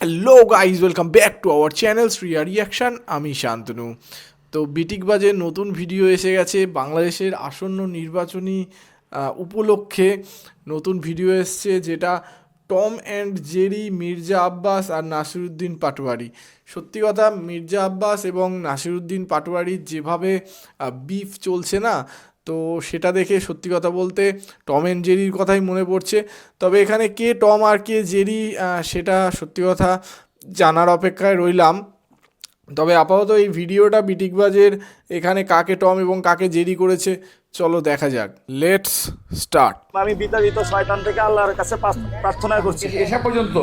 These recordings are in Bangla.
Hello guys welcome back to our channel Shriya reaction আমি শান্তনু। তো বিটিক বাজে নতুন ভিডিও এসে গেছে বাংলাদেশের আসন্ন নির্বাচনী উপলক্ষে। নতুন ভিডিও এসছে যেটা Tom and Jerry Mirza Abbas আর নাসিরুদ্দিন পাটোয়ারি সত্যি কথা মির্জা আব্বাস এবং নাসিরুদ্দিন পাটোয়ারির যেভাবে বিফ চলছে না তো সেটা দেখে সত্যি কথা বলতে টম অ্যান্ড জেরির কথাই মনে পড়ছে। তবে এখানে কে টম আর কে জেরি সেটা সত্যি কথা জানার অপেক্ষায় রইলাম। তবে আপাতত এই ভিডিওটা বিটিকবাজের এখানে কাকে টম এবং কাকে জেরি করেছে চলো দেখা যাক। লেটস স্টার্ট আমি বিতাড়িত শয়তান থেকে আল্লাহর কাছে প্রার্থনা করছি। এসা পর্যন্ত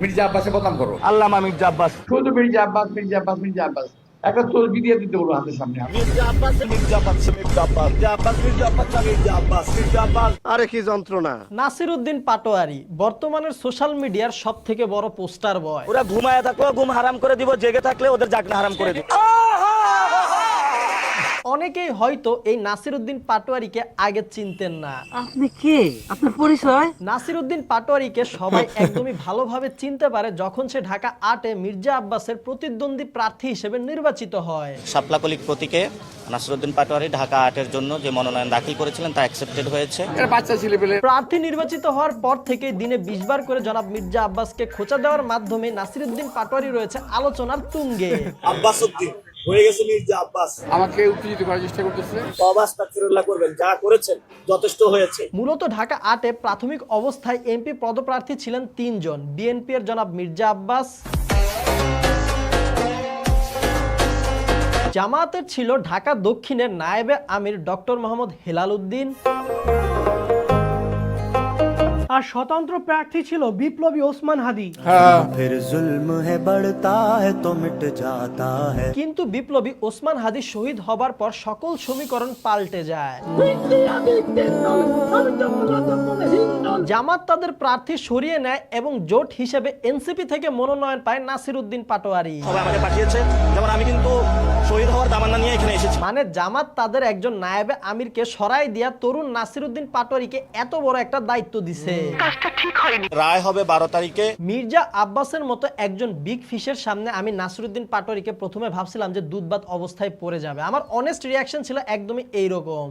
মির্জা আব্বাসে বদনাম করো আল্লাহ মামির জাব্বাস শুধু মির্জা আব্বাস মির্জা আব্বাস মির্জা আব্বাস। একটা চর্বি দিয়ে দিতে বলব হাতের সামনে। আরে কি যন্ত্রণা। নাসিরুদ্দিন পাটোয়ারি বর্তমানের সোশ্যাল মিডিয়ার সব থেকে বড় পোস্টার বয়। ওরা ঘুমায় থাকলেও ঘুম হারাম করে দিব জেগে থাকলে ওদের জাগনা হারাম করে দিব। অনেকেই হয়তো এই নাসিরুদ্দিন পাটোয়ারিকে আগে চিনতেন না। আপনি কে? আপনার পরিচয়? নাসিরুদ্দিন পাটোয়ারিকে সবাই একদমই ভালোভাবে চিনতে পারে যখন সে ঢাকা আটে মির্জা আব্বাসের প্রতিদ্বন্দ্বী প্রার্থী হিসেবে নির্বাচিত হয়। শাপলাকলিক প্রতীকে নাসরুদ্দিন পাটোয়ারি ঢাকা আটের জন্য যে মনোনয়ন দাখিল করেছিলেন তা অ্যাকসেপ্টেড হয়েছে। বাচ্চা ছেলে পেলে। প্রার্থী নির্বাচিত হওয়ার পর থেকে দিনে বিশ বার করে জনাব মির্জা আব্বাসকে খোঁচা দেওয়ার মাধ্যমে নাসিরুদ্দিন পাটোয়ারি রয়েছে আলোচনার তুঙ্গে। আব্বাস উদ্দিন হয়ে গেছে মির্জা আব্বাস। আমাকে উত্তেজিত করার চেষ্টা করতেছে। তবাস তাকফিরুল্লাহ করবেন যা করেছেন যথেষ্ট হয়েছে। মূলত ঢাকা আটে প্রাথমিক অবস্থায় এমপি পদপ্রার্থী ছিলেন তিনজন বিএনপি এর জনাব মির্জা আব্বাস। জামায়াতের ছিল ঢাকা দক্ষিণের নায়েবে আমির ডক্টর মোহাম্মদ হেলাল উদ্দিন। আর স্বতন্ত্র প্রার্থী ছিল বিপ্লবী ওসমান হাদি। হ্যাঁ। কিন্তু বিপ্লবী ওসমান হাদি শহীদ হবার পর সকল সমীকরণ পাল্টে যায়। জামাত তাদের প্রার্থী সরিয়ে নেয় এবং জোট হিসেবে এনসিপি থেকে মনোনয়ন পায় নাসির উদ্দিন পাটোয়ারি আমাকে পাঠিয়েছে। যেমন আমি কিন্তু শহীদ হওয়ার দামান্না নিয়ে এখানে মানে জামাত তাদের একজন নায়েবে আমিরকে সরাই দিয়া তরুণ নাসিরুদ্দিন পাটোয়ারিকে এত বড় একটা দায়িত্ব দিছে। রায় হবে বারো তারিখে। মির্জা আব্বাসের মতো একজন বিগ ফিশের সামনে আমি নাসিরুদ্দিন পাটোয়ারিকে প্রথমে ভাবছিলাম যে দুধবাত অবস্থায় পড়ে যাবে। আমার অনেস্ট রিয়াকশন ছিল একদমই এইরকম।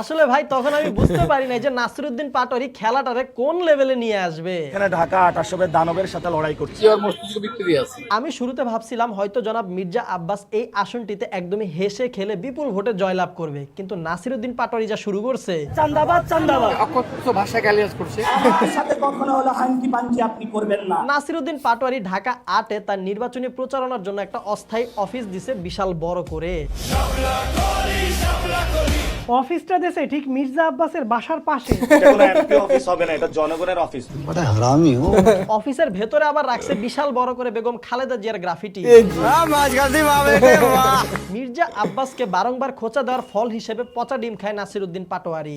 আসলে ভাই তখন আমি বুঝতে পারি নাই যে নাসিরুদ্দিন পাটোয়ারি খেলাটারে কোন লেভেলে নিয়ে আসবে। এখানে ঢাকা আট আসবে দানবের সাথে লড়াই করছি। ওর মস্তিষ্ক আমি শুরুতে ভাবছিলাম হয়তো জনাব মির্জা আব্বাস এই আসনটিতে একদমই হেসে খেলে বিপুল ভোটে জয়লাভ করবে কিন্তু নাসিরুদ্দিন পাটোয়ারি যা শুরু করছে। চান্দাবাদ চান্দাবাদ। অকথ্য ভাষা গ্যালিয়াস করছে। সাথে কখনো হলো হাঙ্কি আপনি করবেন না। নাসিরুদ্দিন পাটোয়ারি ঢাকা আটে তার নির্বাচনী প্রচারণার জন্য একটা অস্থায়ী অফিস দিছে বিশাল বড় করে। অফিসটা দেশে ঠিক মির্জা আব্বাসের বাসার পাশে। অফিস হবে না এটা জনগণের অফিস অফিসের ভেতরে আবার রাখছে বিশাল বড় করে বেগম খালেদা জিয়ার গ্রাফিটি। মির্জা আব্বাসকে বারংবার খোঁচা দেওয়ার ফল হিসেবে পচা ডিম খায় নাসিরুদ্দিন পাটোয়ারি।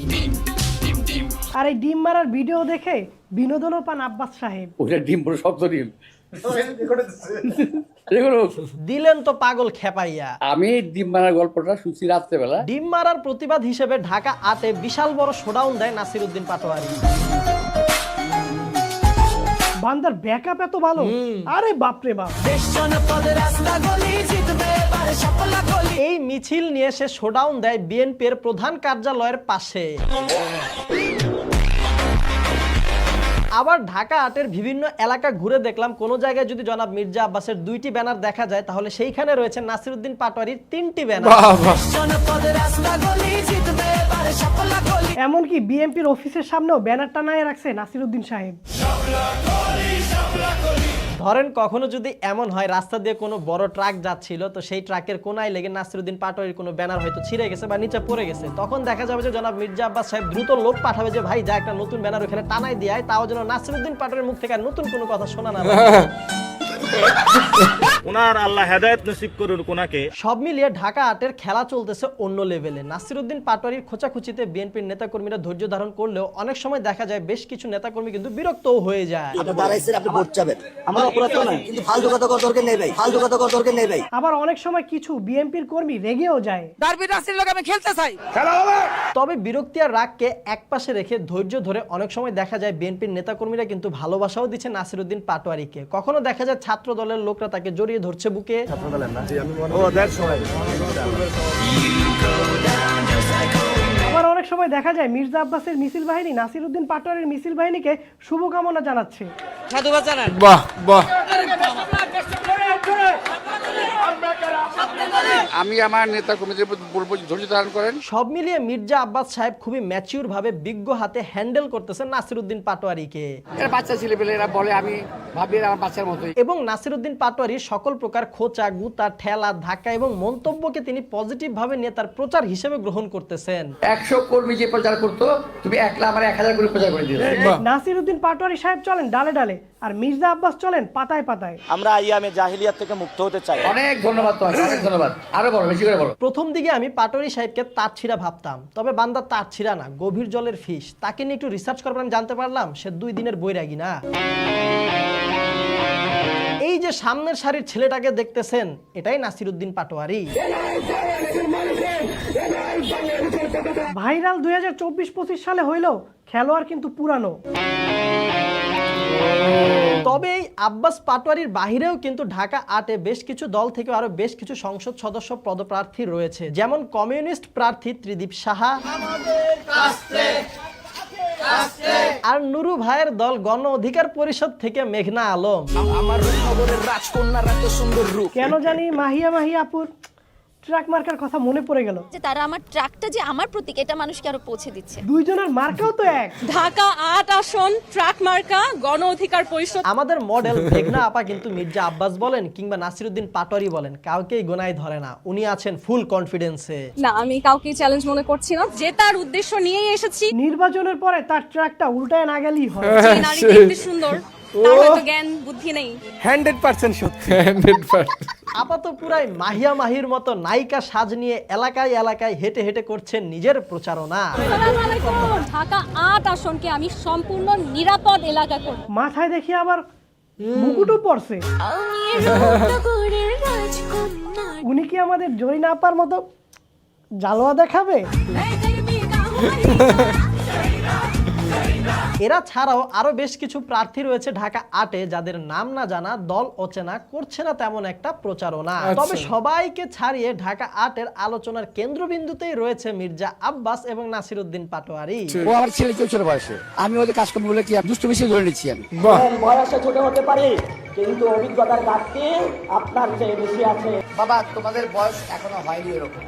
আর এই ডিম মারার ভিডিও দেখে বিনোদনও পান আব্বাস সাহেব। ওটা ডিম পুরো শব্দ ডিম। দিলেন তো পাগল খেপাইয়া। আমি ডিম মারার গল্পটা শুনছি রাত্রেবেলা। ডিম মারার প্রতিবাদ হিসেবে ঢাকা আটে বিশাল বড় শোডাউন দেয় নাসিরুদ্দিন পাটোয়ারি। বান্দার ব্যাকআপ এত ভালো? আরে বাপরে বাপ। এই মিছিল নিয়ে সে শোডাউন দেয় বিএনপির প্রধান কার্যালয়ের পাশে। আবার ঢাকা আটের বিভিন্ন এলাকা ঘুরে দেখলাম। কোন জায়গায় যদি জনাব মির্জা আব্বাসের দুইটি ব্যানার দেখা যায় তাহলে সেইখানে রয়েছে নাসিরুদ্দিন পাটোয়ারির তিনটি ব্যানার। এমনকি বিএমপির অফিসের সামনেও ব্যানার টানায় রাখছে নাসিরুদ্দিন সাহেব। ধরেন কখনো যদি এমন হয়, রাস্তা দিয়ে কোনো বড় ট্রাক যাচ্ছিল, তো সেই ট্রাকের কোনায় লেগে নাসিরুদ্দিন পাটোয়ারির কোনো ব্যানার হয়তো ছিঁড়ে গেছে বা নিচে পড়ে গেছে তখন দেখা যাবে যে জনাব মির্জা আব্বাস সাহেব দ্রুত লোক পাঠাবে যে, ভাই, যা একটা নতুন ব্যানার ওখানে টানাই দিয়ে তাও যেন নাসিরুদ্দিন পাটোয়ারির মুখ থেকে নতুন কোনো কথা শোনা না। ওনার আল্লাহ হেদায়ত নসিব করুন ওনাকে। সব মিলিয়ে ঢাকা আটের খেলা চলতেছে অন্য লেভেলে নাসিরুদ্দিন পাটোয়ারির খোঁচাখুচিতে বিএনপির নেতাকর্মীরা ধৈর্য ধারণ করলেও অনেক সময় দেখা যায় বেশ কিছু নেতাকর্মী কিন্তু বিরক্তও হয়ে যায়। আবার অনেক সময় কিছু বিএনপির কর্মী রেগেও যায়। তবে বিরক্তি আর রাগকে একপাশে রেখে ধৈর্য ধরে অনেক সময় দেখা যায় বিএনপির নেতাকর্মীরা কিন্তু ভালোবাসাও দিচ্ছে নাসিরুদ্দিন পাটোয়ারিকে। কখনো দেখা যায় ছাত্র দলের লোকরা তাকে জড়িয়ে ধরছে বুকে। আবার অনেক সময় দেখা যায় মির্জা আব্বাসের মিছিল বাহিনী নাসিরুদ্দিন পাটোয়ারির মিছিল বাহিনীকে শুভকামনা জানাচ্ছে। বাহ বাহ। আমি আমার নেতা কর্মীদের প্রতি বলব যে ধৈর্য ধারণ করেন। সব মিলিয়ে মির্জা আব্বাস সাহেব খুবই ম্যাচিউর ভাবে বিজ্ঞ হাতে হ্যান্ডেল করতেছেন নাসিরুদ্দিন পাটোয়ারিকে। এরা বাচ্চা ছেলে পেলে এরা বলে আমি ভাবি আমার বাচ্চার মতোই। এবং নাসিরুদ্দিন পাটোয়ারি সকল প্রকার খোঁচা গুতা ঠেলা ধাক্কা এবং মন্তব্যকে তিনি পজিটিভ ভাবে নেতার প্রচার হিসেবে গ্রহণ করতেছেন। একশো কর্মী যে প্রচার করতো তুমি একলা আমার এক হাজার করে প্রচার করে দিলে নাসিরুদ্দিন পাটোয়ারি সাহেব চলেন ডালে ডালে। আর মির্জা আব্বাস চলেন পাতায় পাতায়। আমরা আইয়ামে জাহিলিয়াত থেকে মুক্ত হতে চাই। অনেক ধন্যবাদ তোমাকে অনেক ধন্যবাদ। আরও বলো বেশি করে বলো। প্রথম দিকে আমি পাটোয়ারি সাহেবকে তার ছিঁড়া ভাবতাম তবে বান্দা তার ছিঁড়া না গভীর জলের ফিশ তাকে নিয়ে একটু রিসার্চ করবার আমি জানতে পারলাম সে দুই দিনের বৈরাগী না। এই যে সামনের সারির ছেলেটাকে দেখতেছেন এটাই নাসিরুদ্দিন পাটোয়ারি। ভাইরাল দুই হাজার চব্বিশ পঁচিশ সালে হইলেও খেলোয়াড় কিন্তু পুরানো। তবে এই আব্বাস পাটোয়ারির বাহিরেও কিন্তু ঢাকা আটে বেশ কিছু দল থেকে আরও বেশ কিছু সংসদ সদস্য পদপ্রার্থী রয়েছে। যেমন কমিউনিস্ট প্রার্থী ত্রিদীপ সাহা আর নুরু ভাইয়ের দল গণ অধিকার পরিষদ থেকে মেঘনা আলম। আমার রাজকন্যার এত সুন্দর রূপ। কেন জানি মাহিয়া মাহিয়া আপুর? ট্রাক মার্কার কথা মনে পড়ে গেল। যে তারা আমার ট্রাকটা যে আমার প্রতীক এটা মানুষকে আরও পৌঁছে দিচ্ছে। দুইজনের মার্কাও তো এক। ঢাকা আট আসন ট্রাক মার্কা গণ অধিকার পরিষদ। আমাদের মডেল মেঘনা আপা কিন্তু মির্জা আব্বাস বলেন কিংবা নাসিরুদ্দিন পাটোয়ারি বলেন কাউকেই গোনায় ধরে না। উনি আছেন ফুল কনফিডেন্সে না আমি কাউকে চ্যালেঞ্জ মনে করছি না। যে তার উদ্দেশ্য নিয়েই এসেছি। নির্বাচনের পরে তার ট্রাকটা উল্টায় না গেলেই হয়। যে নারী দেখতে সুন্দর। তার হয়তো জ্ঞান বুদ্ধি নেই। হান্ড্রেড পার্সেন্ট আপাতত পুরাই মাহিয়া মাহির মতো নায়িকা সাজ নিয়ে এলাকায় এলাকায় হেঁটে হেঁটে করছেন নিজের প্রচারণা। ঢাকা আট আসনকে আমি সম্পূর্ণ নিরাপদ এলাকা করব। মাথায় দেখি আবার মুকুটও পড়ছে। উনি কি আমাদের জরিনা আপার মতো জালোয়া দেখাবে? এরা ছাড়াও আরও বেশ কিছু প্রার্থী রয়েছে ঢাকা আটে যাদের নাম না জানা দল অচেনা করছে না তেমন একটা প্রচারণা। তবে সবাইকে ছাড়িয়ে ঢাকা আটের আলোচনার কেন্দ্রবিন্দুতেই রয়েছে মির্জা আব্বাস এবং নাসিরুদ্দিন পাটোয়ারি। ও আমার ছেলে কেউ ছোট বয়সে। আমি ওদের কাজ করব বলে কি দুষ্ট বেশি ধরে নিচ্ছি আমি? বয়সে ছোট হতে পারে কিন্তু অভিজ্ঞতার ঘাটতি আপনার চেয়ে বেশি আছে। বাবা তোমাদের বয়স এখনও হয়নি এরকম।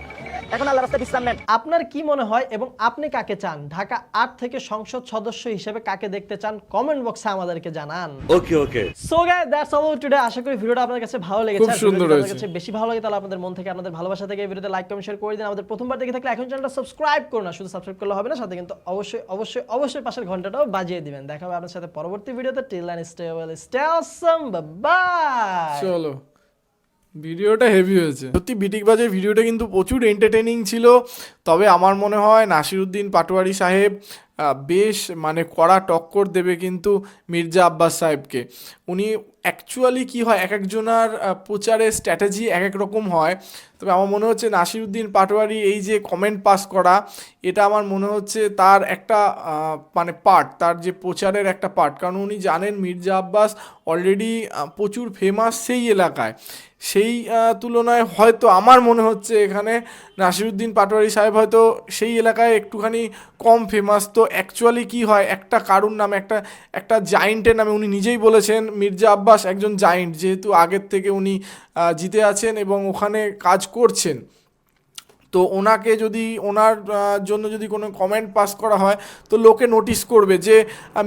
এখন আল্লাহ রাস্তায় বিশ্রাম নেন। আপনার কি মনে হয় এবং আপনি কাকে চান? ঢাকা আট থেকে সংসদ সদস্য হিসেবে কাকে দেখতে চান? কমেন্ট বক্সে আমাদেরকে জানান। Okay okay. So guys that's all today আশা করি ভিডিওটা আপনাদের কাছে ভালো লেগেছে। খুব সুন্দর হয়েছে। কাছে বেশি ভালো লাগে তাহলে আপনাদের মন থেকে আপনাদের ভালোবাসা থেকে এই ভিডিওতে লাইক কমেন্ট শেয়ার করে দিন। আমাদের প্রথমবার দেখে থাকলে এখন চ্যানেলটা সাবস্ক্রাইব করুন না শুধু সাবস্ক্রাইব করলে হবে না সাথে কিন্তু অবশ্যই অবশ্যই অবশ্যই পাশের ঘন্টাটাও বাজিয়ে দিবেন। দেখা হবে আপনার সাথে পরবর্তী ভিডিওতে। Till line stay well stay awesome bye চলো। ভিডিওটা হেভি হয়েছে। সত্যি বিটিক বাজের ভিডিওটা কিন্তু প্রচুর এন্টারটেনিং ছিল। তবে আমার মনে হয় নাসিরুদ্দিন পাটোয়ারি সাহেব বেশ মানে কড়া টক্কর দেবে কিন্তু মির্জা আব্বাস সাহেবকে। উনি অ্যাকচুয়ালি কি হয়? এক একজনার প্রচারের স্ট্র্যাটেজি এক এক রকম হয়। তবে আমার মনে হচ্ছে নাসিরুদ্দিন পাটোয়ারি এই যে কমেন্ট পাস করা, এটা আমার মনে হচ্ছে তার একটা মানে পার্ট তার যে প্রচারের একটা পার্ট কারণ উনি জানেন মির্জা আব্বাস অলরেডি প্রচুর ফেমাস সেই এলাকায়। সেই তুলনায় হয়তো আমার মনে হচ্ছে এখানে নাসিরুদ্দিন পাটোয়ারি সাহেব হয়তো সেই এলাকায় একটুখানি কম ফেমাস তো অ্যাকচুয়ালি কি হয়? একটা কারুর নামে, একটা একটা জায়েন্টের নামে উনি নিজেই বলেছেন, মির্জা আব্বাস একজন জায়েন্ট যেহেতু আগের থেকে উনি জিতে আছেন এবং ওখানে কাজ করছেন। তো ওনাকে যদি, ওনার জন্য যদি কোনো কমেন্ট পাস করা হয়, তো লোকে নোটিস করবে যে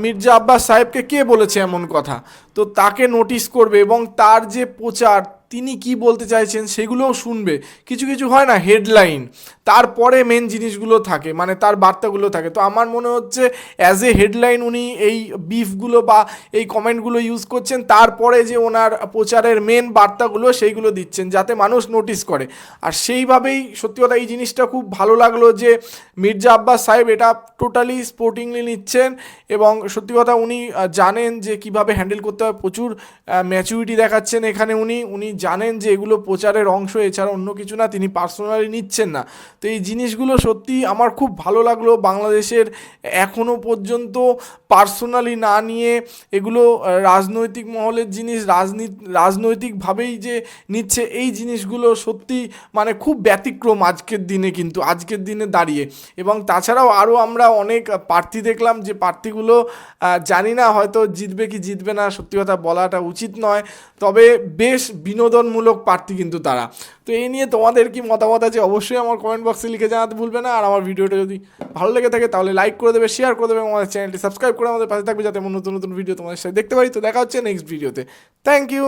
মির্জা আব্বাস সাহেবকে কে বলেছে এমন কথা? তো তাকে নোটিস করবে এবং তার যে প্রচার তিনি কি বলতে চাইছেন সেগুলোও শুনবে। কিছু কিছু হয় না হেডলাইন তারপরে মেন জিনিসগুলো থাকে মানে তার বার্তাগুলো থাকে। তো আমার মনে হচ্ছে অ্যাজ এ হেডলাইন উনি এই বিফগুলো বা এই কমেন্টগুলো ইউজ করছেন, তারপরে যে ওনার প্রচারের মেন বার্তাগুলো সেইগুলো দিচ্ছেন, যাতে মানুষ নোটিস করে। আর সেইভাবেই, সত্যি কথা এই জিনিসটা খুব ভালো লাগল যে মির্জা আব্বাস সাহেব এটা টোটালি স্পোর্টিংলি নিচ্ছেন এবং সত্যি কথা উনি জানেন যে কীভাবে হ্যান্ডেল করতে হয়। প্রচুর ম্যাচুরিটি দেখাচ্ছেন এখানে উনি। উনি জানেন যে এগুলো প্রচারের অংশ, এছাড়া অন্য কিছু না, তিনি পার্সোনালি নিচ্ছেন না। তো এই জিনিসগুলো সত্যি আমার খুব ভালো লাগল। বাংলাদেশের এখনও পর্যন্ত পার্সোনালি না নিয়ে এগুলো রাজনৈতিক মহলের জিনিস রাজনীতি রাজনৈতিকভাবেই যে নিচ্ছে, এই জিনিসগুলো সত্যি মানে খুব ব্যতিক্রম আজকের দিনে কিন্তু, আজকের দিনে দাঁড়িয়ে। এবং তাছাড়াও আরও আমরা অনেক প্রার্থী দেখলাম যে প্রার্থীগুলো জানি না হয়তো জিতবে কি জিতবে না, সত্যি কথা বলাটা উচিত নয়। তবে বেশ বিনোদনমূলক প্রার্থী কিন্তু তারা। তো এই নিয়ে তোমাদের কি মতামত আছে অবশ্যই আমার কমেন্ট বক্সে লিখে জানাতে ভুলবে না। আর আমার ভিডিওটা যদি ভালো লেগে থাকে তাহলে লাইক করে দেবে শেয়ার করে দেবে আমাদের চ্যানেলটি সাবস্ক্রাইব করে আমাদের পাশে থাকবে যাতে নতুন নতুন ভিডিও তোমাদের সাথে দেখতে পারি। তো দেখা হচ্ছে নেক্সট ভিডিওতে থ্যাংক ইউ